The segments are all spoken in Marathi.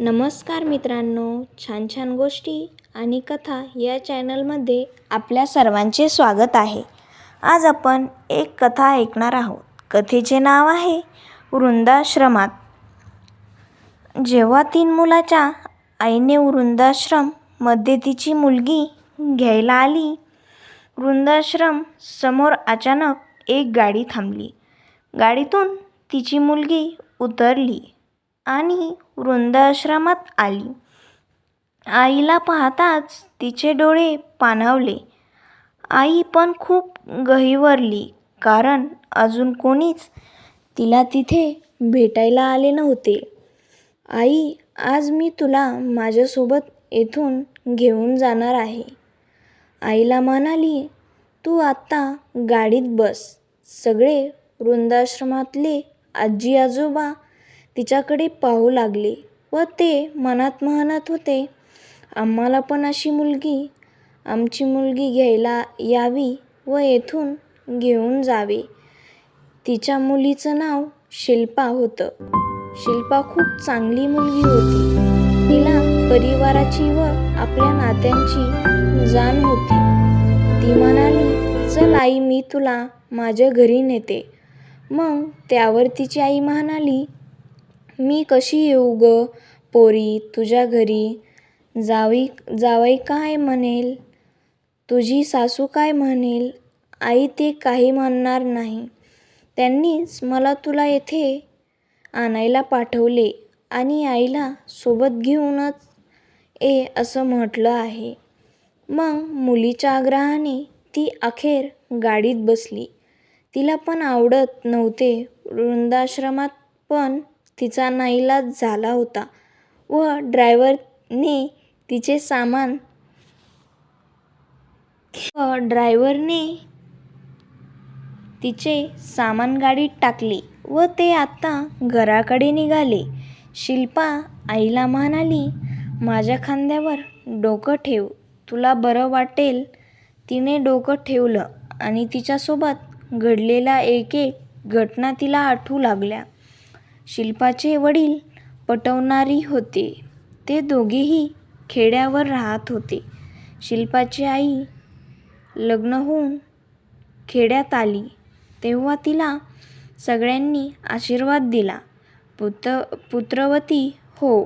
नमस्कार मित्रांनो छान छान गोष्टी आणि कथा या चॅनलमध्ये आपल्या सर्वांचे स्वागत आहे. आज आपण एक कथा ऐकणार आहोत. कथेचे नाव आहे वृंदाश्रमात. जेव्हा तीन मुलाच्या आईने वृंदाश्रममध्ये तिची मुलगी घ्यायला आली वृंदाश्रम समोर अचानक एक गाडी थांबली. गाडीतून तिची मुलगी उतरली. आणि वृंदाश्रमात आली. आईला पाहताच तिचे डोळे पाणावले. आई पण खूप गहिवरली कारण अजून कोणीच तिला तिथे भेटायला आले नव्हते. आई आज मी तुला माझ्यासोबत येथून घेऊन जाणार आहे. आईला म्हणाली तू आत्ता गाडीत बस. सगळे वृंदाश्रमातले आजी आजोबा तिच्याकडे पाहू लागले व ते मनात म्हणत होते आम्हाला पण अशी मुलगी आमची मुलगी घ्यायला यावी व येथून घेऊन जावे. तिच्या मुलीचं नाव शिल्पा होतं. शिल्पा खूप चांगली मुलगी होती. तिला परिवाराची व आपल्या नात्यांची जाण होती. ती म्हणाली चल आई मी तुला माझ्या घरी नेते. मग त्यावर तिची आई म्हणाली मी कशी येऊ गं पोरी तुझ्या घरी? जावी जावई काय म्हणेल? तुझी सासू काय म्हणेल? आई ते काही म्हणणार नाही. त्यांनीच मला तुला येथे आणायला पाठवले आणि आईला सोबत घेऊनच ये असं म्हटलं आहे. मग मुलीच्या आग्रहाने ती अखेर गाडीत बसली. तिला पण आवडत नव्हते वृंदाश्रमात पण तिचा नाईलाज झाला होता व ड्रायव्हरने तिचे सामान व ड्रायव्हरने तिचे सामान गाडीत टाकले व ते आत्ता घराकडे निघाले. शिल्पा आईला म्हणाली माझ्या खांद्यावर डोकं ठेव. तुला बरं वाटेल. तिने डोकं ठेवलं आणि तिच्यासोबत घडलेल्या एक एक घटना तिला आठवू लागल्या. शिल्पाचे वडील पटवणारी होते. ते दोघेही खेड्यावर राहत होते. शिल्पाची आई लग्न होऊन खेड्यात आली. तेव्हा तिला सगळ्यांनी आशीर्वाद दिला. पुत पुत्रवती हो.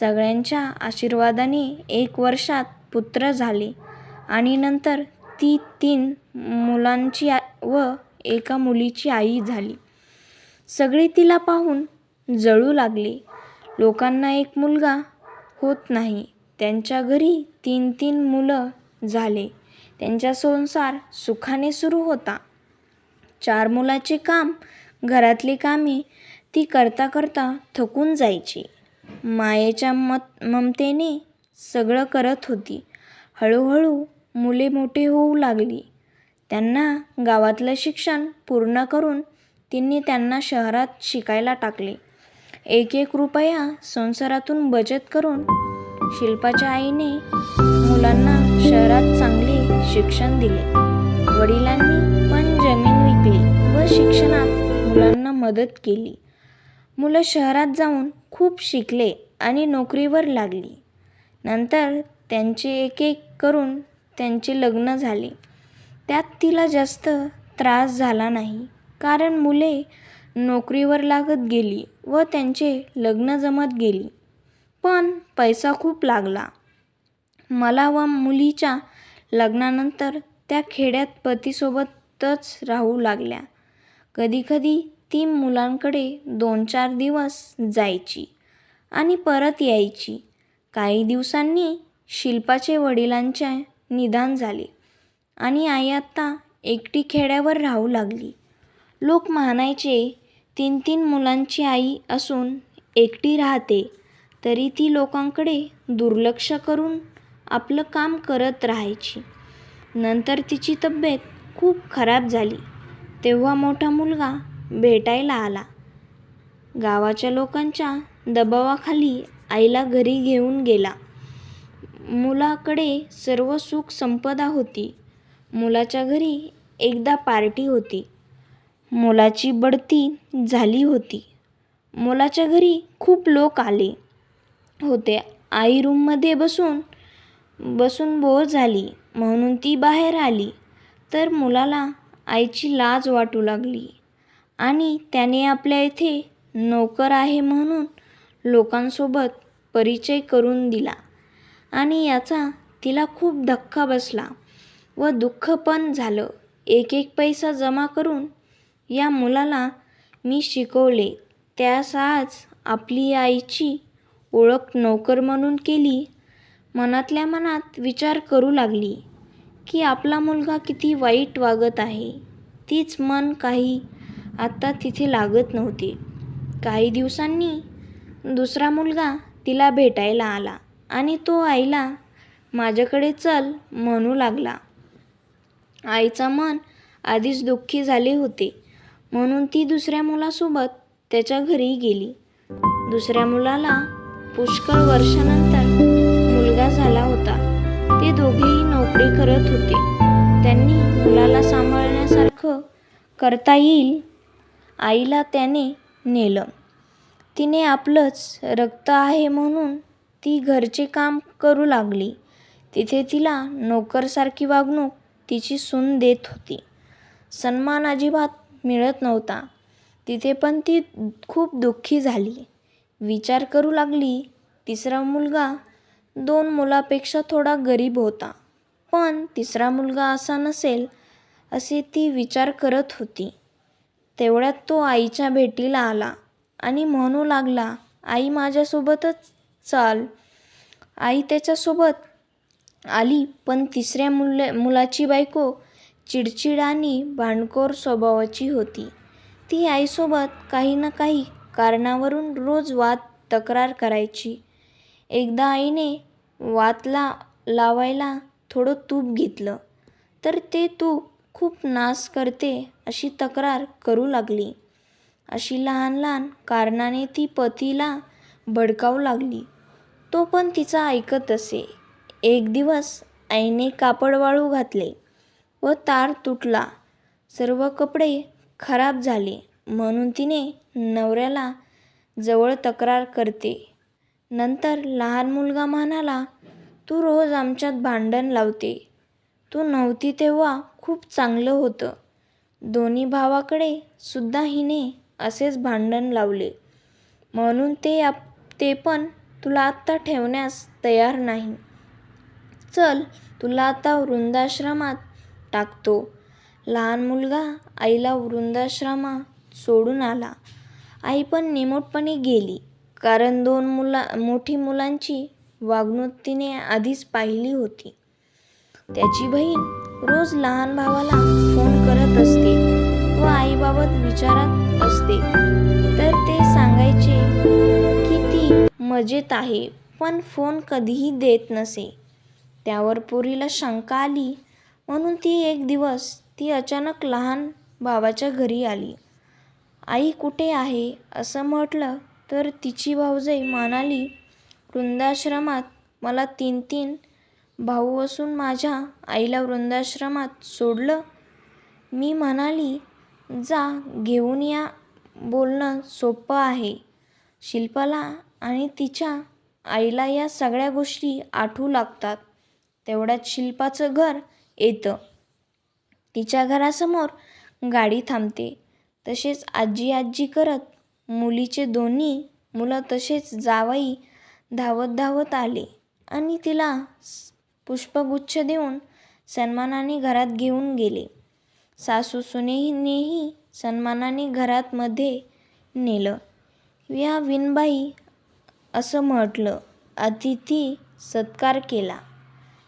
सगळ्यांच्या आशीर्वादाने एक वर्षात पुत्र झाले आणि नंतर ती तीन मुलांची व एका मुलीची आई झाली. सगळे तिला पाहून जळू लागले. लोकांना एक मुलगा होत नाही. त्यांच्या घरी तीन तीन मुलं झाले. त्यांचा संसार सुखाने सुरू होता. चार मुलाचे काम घरातली कामे ती करता करता थकून जायची. मायेच्या मत ममतेने सगळं करत होती. हळूहळू मुले मोठे होऊ लागली. त्यांना गावातलं शिक्षण पूर्ण करून तिने त्यांना शहरात शिकायला टाकले. एक एक रुपया संसारातून बचत करून शिल्पाच्या आईने मुलांना शहरात चांगले शिक्षण दिले. वडिलांनी पण जमीन विकली व शिक्षणात मुलांना मदत केली. मुलं शहरात जाऊन खूप शिकले आणि नोकरीवर लागली. नंतर त्यांचे एक एक करून त्यांचे लग्न झाले. त्यात तिला जास्त त्रास झाला नाही. कारण मुले नोकरीवर लागत गेली व त्यांचे लग्न जमत गेली. पण पैसा खूप लागला. मला व मुलीच्या लग्नानंतर त्या खेड्यात पतीसोबतच राहू लागल्या. कधीकधी ती मुलांकडे दोन चार दिवस जायची आणि परत यायची. काही दिवसांनी शिल्पाचे वडिलांचे निधन झाले आणि आई आत्ता एकटी खेड्यावर राहू लागली. लोक म्हणायचे तीन तीन मुलांची आई असून एकटी राहते तरी ती लोकांकडे दुर्लक्ष करून आपलं काम करत राहायची. नंतर तिची तब्येत खूप खराब झाली. तेव्हा मोठा मुलगा भेटायला आला. गावाच्या लोकांच्या दबावाखाली आईला घरी घेऊन गेला. मुलाकडे सर्व सुख संपदा होती. मुलाच्या घरी एकदा पार्टी होती. मोलाची बढती झाली होती. मोलाच्या घरी खूप लोक आले होते. आई रूममध्ये बसून बसून बोर झाली. म्हणून ती बाहेर आली. तर मुलाला आईची लाज वाटू लागली. आणि त्याने आपल्या इथे नोकर आहे म्हणून लोकांसोबत परिचय करून दिला. आणि याचा तिला खूप धक्का बसला व दुःख पण झालं. एक एक पैसा जमा करून या मुलाला मी शिकवले. त्यास आज आपली आईची ओळख नोकर म्हणून केली. मनातल्या मनात विचार करू लागली की आपला मुलगा किती वाईट वागत आहे. तीच मन काही आता तिथे लागत नव्हते. काही दिवसांनी दुसरा मुलगा तिला भेटायला आला आणि तो आईला माझ्याकडे चल म्हणू लागला. आईचं मन आधीच दुःखी झाले होते. म्हणून ती दुसऱ्या मुलासोबत त्याच्या घरी गेली. दुसऱ्या मुलाला पुष्कळ वर्षानंतर मुलगा झाला होता. ते दोघेही नोकरी करत होते. त्यांनी मुलाला सांभाळण्यासारखं करता येईल आईला त्याने नेलं. तिने आपलंच रक्त आहे म्हणून ती घरचे काम करू लागली. तिथे तिला नोकरसारखी वागणूक तिची सून देत होती. सन्मान अजिबात मिळत नव्हता. तिथे पण ती खूप दुःखी झाली. विचार करू लागली तिसरा मुलगा दोन मुलापेक्षा थोडा गरीब होता. पण तिसरा मुलगा असा नसेल असे ती विचार करत होती. तेवढ्यात तो आईच्या भेटीला आला आणि म्हणू लागला आई माझ्यासोबतच चाल. आई त्याच्यासोबत आली पण तिसऱ्या मुल मुलाची बायको चिडचिड आणि भांडखोर स्वभावाची होती. ती आईसोबत काही ना काही कारणावरून रोज वाद तक्रार करायची. एकदा आईने वातला लावायला थोडं तूप घेतलं. तर ते तूप खूप नास करते अशी तक्रार करू लागली. अशी लहान लहान कारणाने ती पतीला भडकावू लागली. तो पण तिचा ऐकत असे. एक दिवस आईने कापड वाळू घातले. व तार तुटला. सर्व कपडे खराब झाले म्हणून तिने नवऱ्याला जवळ तक्रार करते. नंतर लहान मुलगा म्हणाला तू रोज आमच्यात भांडण लावते. तू नव्हती तेव्हा खूप चांगलं होतं. दोन्ही भावाकडे सुद्धा हिने असेच भांडण लावले. म्हणून ते आप ते पण तुला आत्ता ठेवण्यास तयार नाही. चल तुला आता वृंदाश्रमात टाकतो. लहान मुलगा आईला वृद्धाश्रमात सोडून आला. आई पण निमूटपणे गेली. कारण दोन मुला मोठी मुलांची वागणूक तिने आधीच पाहिली होती. त्याची बहीण रोज लहान भावाला फोन करत असते व आईबाबत विचारत असते. तर ते सांगायचे की ती मजेत आहे पण फोन कधीही देत नसे. त्यावर पोरीला शंका आली म्हणून ती एक दिवस ती अचानक लहान भावाच्या घरी आली. आई कुठे आहे? असं म्हटलं तर तिची भाऊजाई म्हणाली वृद्धाश्रमात मला तीन तीन भाऊ असून माझ्या आईला वृद्धाश्रमात सोडलं. मी म्हणाली जा घेऊन या बोलणं सोपं आहे. शिल्पाला आणि तिच्या आईला या सगळ्या गोष्टी आठवू लागतात. तेवढ्यात शिल्पाचं घर येतं. तिच्या घरासमोर गाडी थांबते. तसेच आजी आजी करत मुलीचे दोन्ही मुलं तसेच जावई धावत धावत आले आणि तिला पुष्पगुच्छ देऊन सन्मानाने घरात घेऊन गेले. सासू सुनेनेही सन्मानाने घरात मध्ये नेलं. या विनबाई असं म्हटलं. अतिथी सत्कार केला.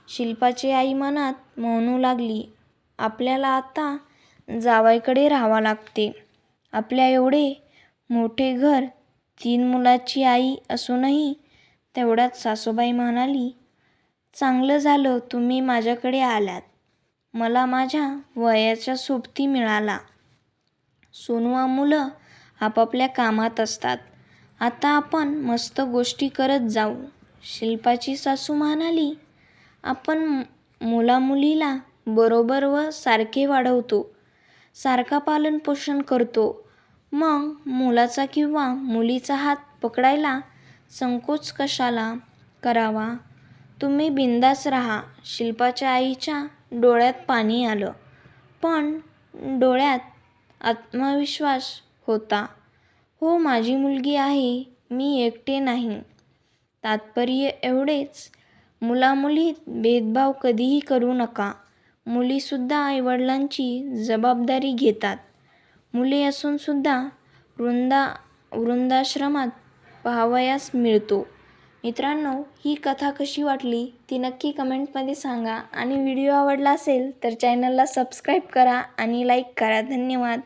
शिल्पाची आई मनात म्हणू लागली. आपल्याला आता जावाईकडे राहावा लागते. आपल्या एवढे मोठे घर तीन मुलाची आई असूनही तेवढ्यात सासूबाई म्हणाली चांगलं झालं तुम्ही माझ्याकडे आलात. मला माझ्या वयाच्या सोबती मिळाला. सोनवा मुलं आपापल्या कामात असतात. आता आपण मस्त गोष्टी करत जाऊ. शिल्पाची सासू म्हणाली आपण मुलामुलीला बरोबर व सारखे वाढवतो सारखा पालनपोषण करतो. मग मुलाचा किंवा मुलीचा हात पकडायला संकोच कशाला करावा? तुम्ही बिंदास राहा. शिल्पाच्या आईच्या डोळ्यात पाणी आलं. पण डोळ्यात आत्मविश्वास होता. हो माझी मुलगी आहे. मी एकटे नाही. तात्पर्य एवढेच मुलामुली भेदभाव कधीही करू नका. मुलीसुद्धा आईवडिलांची जबाबदारी घेतात. मुले असूनसुद्धा वृंदा वृंदाश्रमात पाहावयास मिळतो. मित्रांनो ही कथा कशी वाटली ती नक्की कमेंटमध्ये सांगा. आणि व्हिडिओ आवडला असेल तर चॅनलला सबस्क्राईब करा आणि लाईक करा. धन्यवाद.